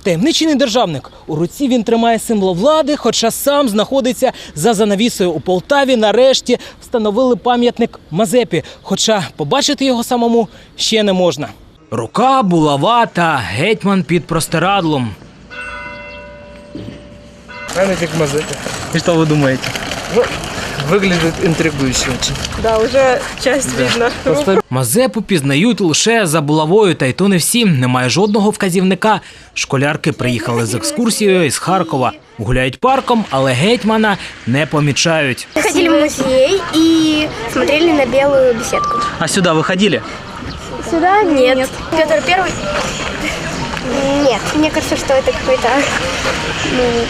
Втаємничений державник у руці він тримає символ влади, хоча сам знаходиться за занавісою у Полтаві. Нарешті встановили пам'ятник Мазепі. Хоча побачити його самому ще не можна. Рука, булава та гетьман під простирадлом. Памятник Мазепе. І що ви думаєте? Выглядит интригующе очень. Да, уже часть видно. Мазепу пізнають лише за булавою, та й то не всі. Немає жодного вказівника. Школярки приїхали з екскурсією із Харкова. Гуляють парком, але гетьмана не помічають. Ходили в музей и смотрели на белую беседку. А сюди ви ходили? Сюда нет. Петр Первый? Нет, мне кажется, что это какой-то...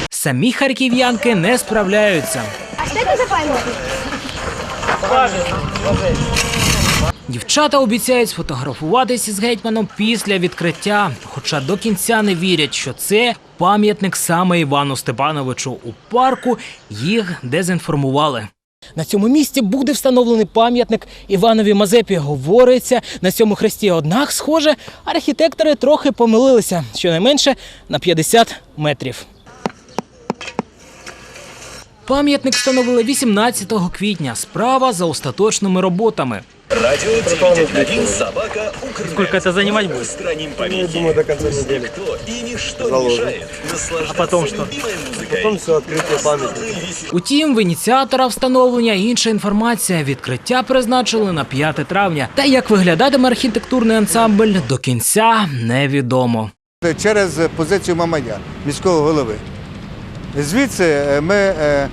Самі харків'янки не справляються. А это за памятник? Дівчата обіцяють сфотографуватися з гетьманом після відкриття, хоча до кінця не вірять, що це пам'ятник саме Івану Степановичу. У парку їх дезінформували. На цьому місці буде встановлений пам'ятник Іванові Мазепі. Говориться на цьому хресті. Однак, схоже, архітектори трохи помилилися, щонайменше на 50 метрів. Пам'ятник встановили 18 квітня. Справа за остаточними роботами. Радио 911 собака Укрнет. Сколько это занимать будет? Устраним Ну, помехи. думаю, до конца недели. Никто и ничто не мешает наслаждаться А потом что? любимой музыкой. Потом все открытие памятника. Утім, в ініціатора встановлення інша інформація. Відкриття призначили на 5 травня. Та як виглядатиме архітектурний ансамбль до кінця невідомо. через позицію Мамая, міського голови. Звідси е, ми, е,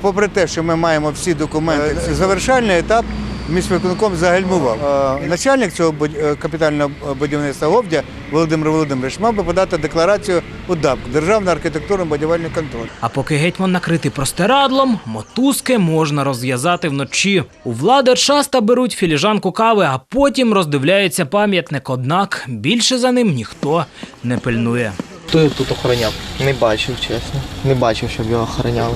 попри те, що ми маємо всі документи, завершальний етап міськвиконком загальмував. Е, Начальник цього е, капітального будівництва Говдя Володимир Володимирович мав би подати декларацію у ДАП Державний архітектурно-будівельний контроль. А поки гетьман накритий простирадлом, мотузки можна розв'язати вночі. У влади часто беруть філіжанку кави, а потім роздивляються пам'ятник. Однак більше за ним ніхто не пильнує. Хто його тут охороняв? Не бачив, чесно. Не бачив, щоб його охороняли.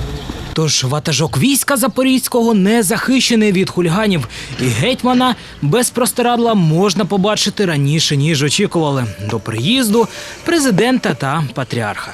Тож ватажок війська Запорізького не захищений від хуліганів, і гетьмана без простирадла можна побачити раніше ніж очікували до приїзду президента та патріарха.